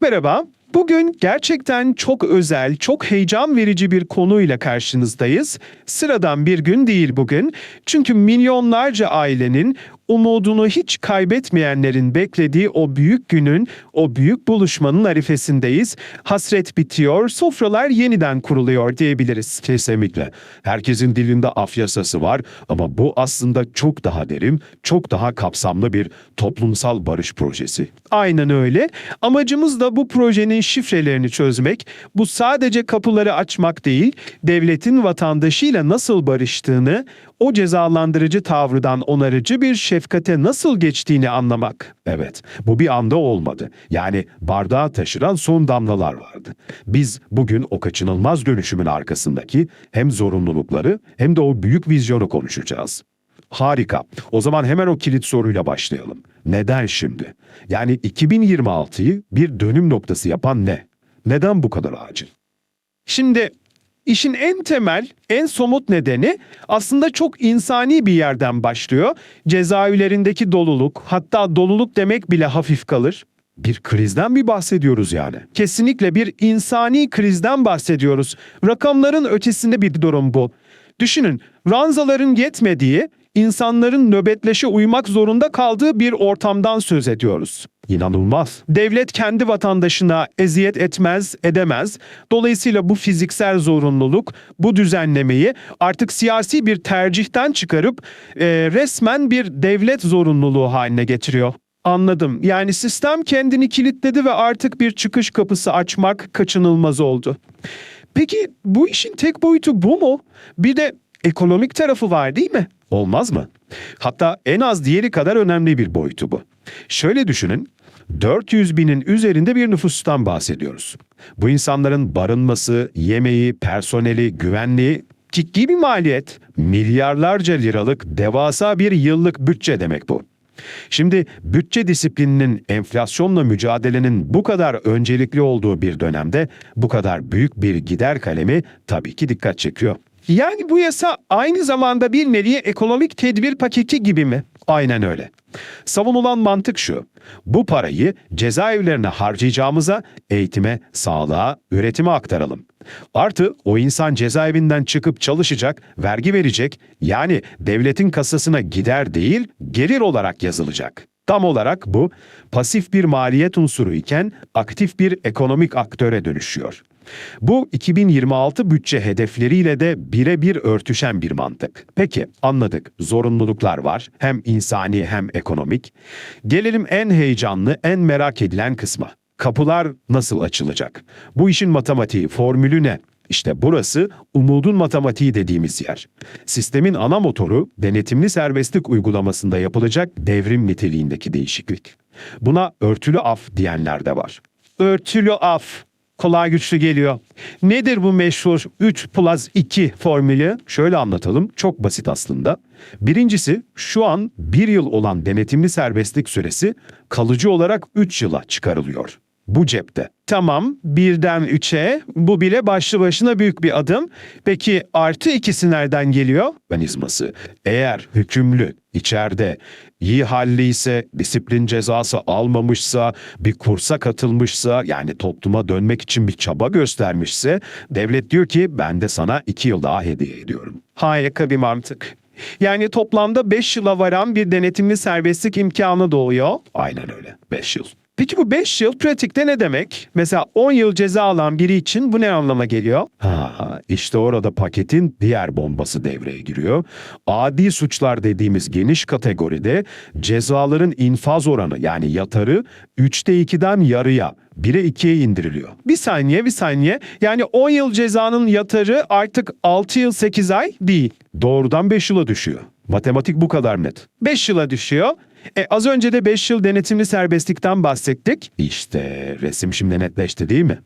Merhaba. Bugün gerçekten çok özel, çok heyecan verici bir konuyla karşınızdayız. Sıradan bir gün değil bugün. Çünkü milyonlarca ailenin umudunu hiç kaybetmeyenlerin beklediği o büyük günün, o büyük buluşmanın arifesindeyiz. Hasret bitiyor, sofralar yeniden kuruluyor diyebiliriz. Kesinlikle. Herkesin dilinde af yasası var ama bu aslında çok daha derin, çok daha kapsamlı bir toplumsal barış projesi. Aynen öyle. Amacımız da bu projenin şifrelerini çözmek. Bu sadece kapıları açmak değil, devletin vatandaşıyla nasıl barıştığını, o cezalandırıcı tavrıdan onarıcı bir şefkate nasıl geçtiğini anlamak. Evet, bu bir anda olmadı. Yani bardağı taşıran son damlalar vardı. Biz bugün o kaçınılmaz dönüşümün arkasındaki hem zorunlulukları hem de o büyük vizyonu konuşacağız. Harika. O zaman hemen o kilit soruyla başlayalım. Neden şimdi? Yani 2026'yı bir dönüm noktası yapan ne? Neden bu kadar acil? Şimdi işin en temel, en somut nedeni aslında çok insani bir yerden başlıyor. Cezaevlerindeki doluluk, hatta doluluk demek bile hafif kalır. Bir krizden mi bahsediyoruz yani? Kesinlikle bir insani krizden bahsediyoruz. Rakamların ötesinde bir durum bu. Düşünün, ranzaların yetmediği, insanların nöbetleşe uymak zorunda kaldığı bir ortamdan söz ediyoruz. İnanılmaz. Devlet kendi vatandaşına eziyet etmez, edemez. Dolayısıyla bu fiziksel zorunluluk, bu düzenlemeyi artık siyasi bir tercihten çıkarıp e, resmen bir devlet zorunluluğu haline getiriyor. Anladım. Yani sistem kendini kilitledi ve artık bir çıkış kapısı açmak kaçınılmaz oldu. Peki bu işin tek boyutu bu mu? Bir de ekonomik tarafı var değil mi? Olmaz mı? Hatta en az diğeri kadar önemli bir boyutu bu. Şöyle düşünün, 400 binin üzerinde bir nüfustan bahsediyoruz. Bu insanların barınması, yemeği, personeli, güvenliği Ciddi bir maliyet. milyarlarca liralık devasa bir yıllık bütçe demek bu. Şimdi bütçe disiplininin enflasyonla mücadelenin bu kadar öncelikli olduğu bir dönemde bu kadar büyük bir gider kalemi tabii ki dikkat çekiyor. Yani bu yasa aynı zamanda bir nevi ekonomik tedbir paketi gibi mi? Aynen öyle. Savunulan mantık şu. Bu parayı cezaevlerine harcayacağımıza eğitime, sağlığa, üretime aktaralım. Artı o insan cezaevinden çıkıp çalışacak, vergi verecek. Yani devletin kasasına gider değil, gelir olarak yazılacak. Tam olarak bu pasif bir maliyet unsuru iken aktif bir ekonomik aktöre dönüşüyor. Bu 2026 bütçe hedefleriyle de birebir örtüşen bir mantık. Peki anladık. Zorunluluklar var. Hem insani hem ekonomik. Gelelim en heyecanlı, en merak edilen kısma. Kapılar nasıl açılacak? Bu işin matematiği, formülü ne? İşte burası umudun matematiği dediğimiz yer. Sistemin ana motoru denetimli serbestlik uygulamasında yapılacak devrim niteliğindeki değişiklik. Buna örtülü af diyenler de var. Örtülü af. Kolay güçlü geliyor. Nedir bu meşhur 3 plus 2 formülü? Şöyle anlatalım, çok basit aslında. Birincisi, şu an bir yıl olan denetimli serbestlik süresi kalıcı olarak 3 yıla çıkarılıyor. Bu cepte. Tamam, birden 3'e bu bile başlı başına büyük bir adım. Peki artı ikisi nereden geliyor? Mekanizması. Eğer hükümlü içeride iyi halliyse, disiplin cezası almamışsa, bir kursa katılmışsa, yani topluma dönmek için bir çaba göstermişse, devlet diyor ki ben de sana 2 yıl daha hediye ediyorum. Harika bir mantık. Yani toplamda 5 yıla varan bir denetimli serbestlik imkanı doğuyor. Aynen öyle. 5 yıl. Peki bu 5 yıl pratikte ne demek? Mesela 10 yıl ceza alan biri için bu ne anlama geliyor? Ha, işte orada paketin diğer bombası devreye giriyor. Adi suçlar dediğimiz geniş kategoride cezaların infaz oranı yani yatarı 3'te 2'den yarıya 1'e 2'ye indiriliyor. Bir saniye bir saniye. Yani 10 yıl cezanın yatarı artık 6 yıl 8 ay değil. Doğrudan 5 yıla düşüyor. Matematik bu kadar net. 5 yıla düşüyor. E, az önce de 5 yıl denetimli serbestlikten bahsettik. İşte resim şimdi netleşti değil mi?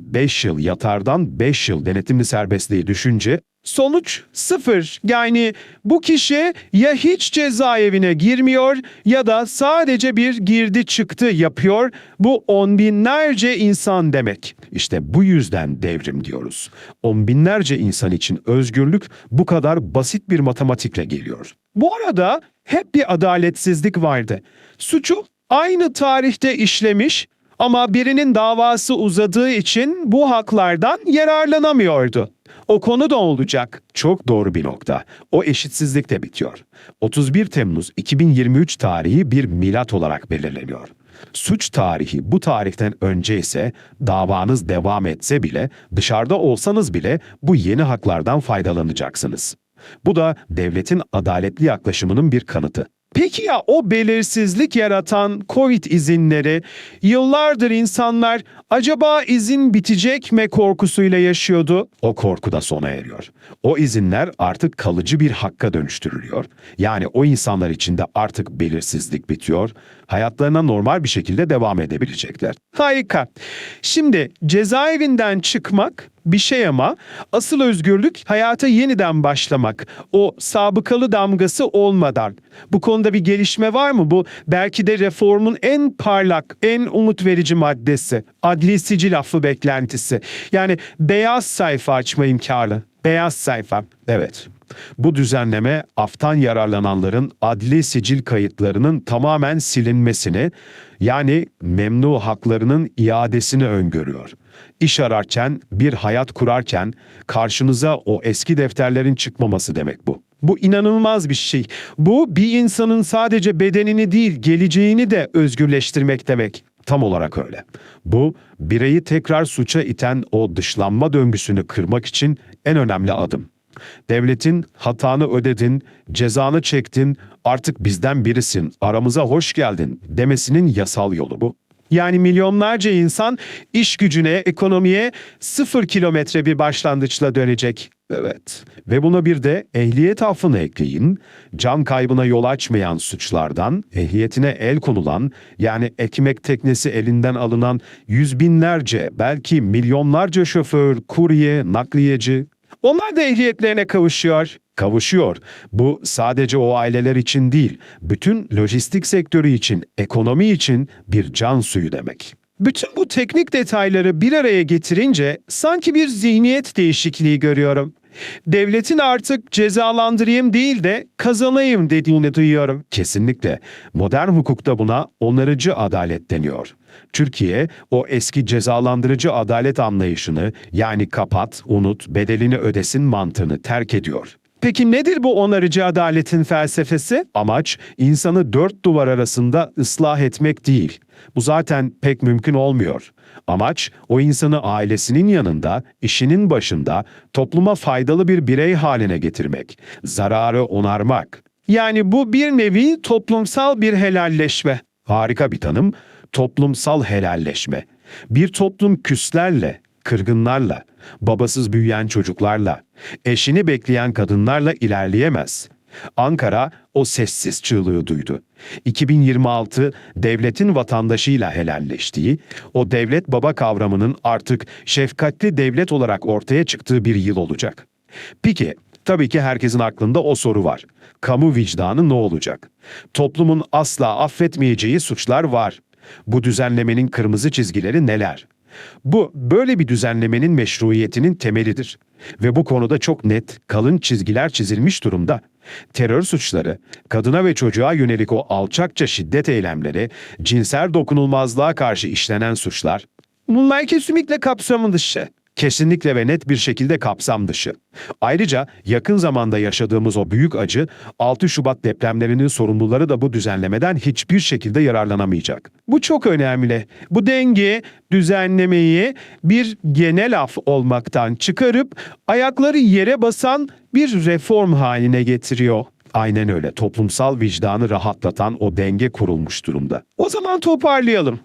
5 yıl yatardan 5 yıl denetimli serbestliği düşünce Sonuç sıfır. Yani bu kişi ya hiç cezaevine girmiyor ya da sadece bir girdi çıktı yapıyor. Bu on binlerce insan demek. işte bu yüzden devrim diyoruz. On binlerce insan için özgürlük bu kadar basit bir matematikle geliyor. Bu arada hep bir adaletsizlik vardı. Suçu aynı tarihte işlemiş Ama birinin davası uzadığı için bu haklardan yararlanamıyordu. O konu da olacak. Çok doğru bir nokta. O eşitsizlik de bitiyor. 31 Temmuz 2023 tarihi bir milat olarak belirleniyor. Suç tarihi bu tarihten önce ise davanız devam etse bile dışarıda olsanız bile bu yeni haklardan faydalanacaksınız. Bu da devletin adaletli yaklaşımının bir kanıtı. Peki ya o belirsizlik yaratan Covid izinleri, yıllardır insanlar acaba izin bitecek mi korkusuyla yaşıyordu? O korku da sona eriyor. O izinler artık kalıcı bir hakka dönüştürülüyor. Yani o insanlar için de artık belirsizlik bitiyor. Hayatlarına normal bir şekilde devam edebilecekler. Harika. Şimdi cezaevinden çıkmak bir şey ama asıl özgürlük hayata yeniden başlamak. O sabıkalı damgası olmadan. Bu konuda bir gelişme var mı? Bu belki de reformun en parlak, en umut verici maddesi. Adli sicil affı beklentisi. Yani beyaz sayfa açma imkanı. Beyaz sayfa. Evet. Bu düzenleme aftan yararlananların adli sicil kayıtlarının tamamen silinmesini yani memnu haklarının iadesini öngörüyor. İş ararken, bir hayat kurarken karşınıza o eski defterlerin çıkmaması demek bu. Bu inanılmaz bir şey. Bu bir insanın sadece bedenini değil, geleceğini de özgürleştirmek demek. Tam olarak öyle. Bu bireyi tekrar suça iten o dışlanma döngüsünü kırmak için en önemli adım. Devletin hatanı ödedin, cezanı çektin, artık bizden birisin, aramıza hoş geldin demesinin yasal yolu bu. Yani milyonlarca insan iş gücüne, ekonomiye sıfır kilometre bir başlangıçla dönecek. Evet. Ve buna bir de ehliyet affını ekleyin. Can kaybına yol açmayan suçlardan, ehliyetine el konulan, yani ekmek teknesi elinden alınan yüz binlerce, belki milyonlarca şoför, kurye, nakliyeci, Onlar da ehliyetlerine kavuşuyor. kavuşuyor. Bu sadece o aileler için değil, bütün lojistik sektörü için, ekonomi için bir can suyu demek. Bütün bu teknik detayları bir araya getirince sanki bir zihniyet değişikliği görüyorum. Devletin artık cezalandırayım değil de kazanayım dediğini duyuyorum. Kesinlikle. Modern hukukta buna onarıcı adalet deniyor. Türkiye o eski cezalandırıcı adalet anlayışını yani kapat, unut, bedelini ödesin mantığını terk ediyor. Peki nedir bu onarıcı adaletin felsefesi? Amaç insanı dört duvar arasında ıslah etmek değil. Bu zaten pek mümkün olmuyor. Amaç o insanı ailesinin yanında, işinin başında, topluma faydalı bir birey haline getirmek. Zararı onarmak. Yani bu bir nevi toplumsal bir helalleşme. Harika bir tanım. Toplumsal helalleşme. Bir toplum küslerle, kırgınlarla, babasız büyüyen çocuklarla, eşini bekleyen kadınlarla ilerleyemez. Ankara o sessiz çığlığı duydu. 2026 devletin vatandaşıyla helalleştiği, o devlet baba kavramının artık şefkatli devlet olarak ortaya çıktığı bir yıl olacak. Peki, tabii ki herkesin aklında o soru var. Kamu vicdanı ne olacak? Toplumun asla affetmeyeceği suçlar var. Bu düzenlemenin kırmızı çizgileri neler? Bu böyle bir düzenlemenin meşruiyetinin temelidir ve bu konuda çok net, kalın çizgiler çizilmiş durumda. Terör suçları, kadına ve çocuğa yönelik o alçakça şiddet eylemleri, cinsel dokunulmazlığa karşı işlenen suçlar Bunlar kesinlikle kapsamı dışı. Kesinlikle ve net bir şekilde kapsam dışı. Ayrıca yakın zamanda yaşadığımız o büyük acı 6 Şubat depremlerinin sorumluları da bu düzenlemeden hiçbir şekilde yararlanamayacak. Bu çok önemli. Bu denge düzenlemeyi bir genel af olmaktan çıkarıp ayakları yere basan bir reform haline getiriyor. Aynen öyle. Toplumsal vicdanı rahatlatan o denge kurulmuş durumda. O zaman toparlayalım.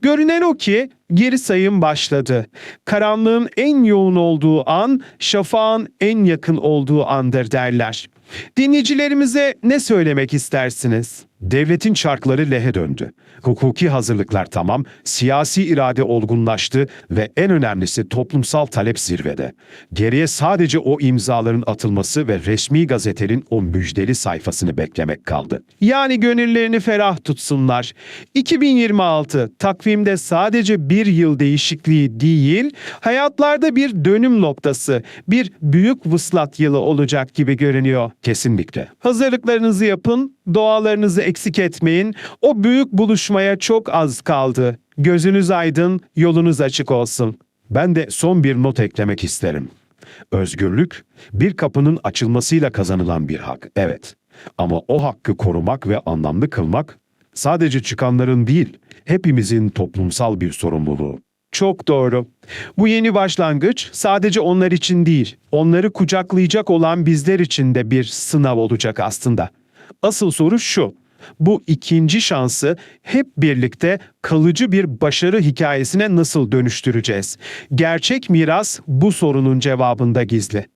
Görünen o ki geri sayım başladı. Karanlığın en yoğun olduğu an, şafağın en yakın olduğu andır derler. Dinleyicilerimize ne söylemek istersiniz? Devletin çarkları lehe döndü. Hukuki hazırlıklar tamam, siyasi irade olgunlaştı ve en önemlisi toplumsal talep zirvede. Geriye sadece o imzaların atılması ve resmi gazetenin o müjdeli sayfasını beklemek kaldı. Yani gönüllerini ferah tutsunlar. 2026 takvimde sadece bir yıl değişikliği değil, hayatlarda bir dönüm noktası, bir büyük vuslat yılı olacak gibi görünüyor. Kesinlikle. Hazırlıklarınızı yapın, dualarınızı eksik etmeyin. O büyük buluşmaya çok az kaldı. Gözünüz aydın, yolunuz açık olsun. Ben de son bir not eklemek isterim. Özgürlük bir kapının açılmasıyla kazanılan bir hak. Evet. Ama o hakkı korumak ve anlamlı kılmak sadece çıkanların değil, hepimizin toplumsal bir sorumluluğu. Çok doğru. Bu yeni başlangıç sadece onlar için değil, onları kucaklayacak olan bizler için de bir sınav olacak aslında. Asıl soru şu. Bu ikinci şansı hep birlikte kalıcı bir başarı hikayesine nasıl dönüştüreceğiz? Gerçek miras bu sorunun cevabında gizli.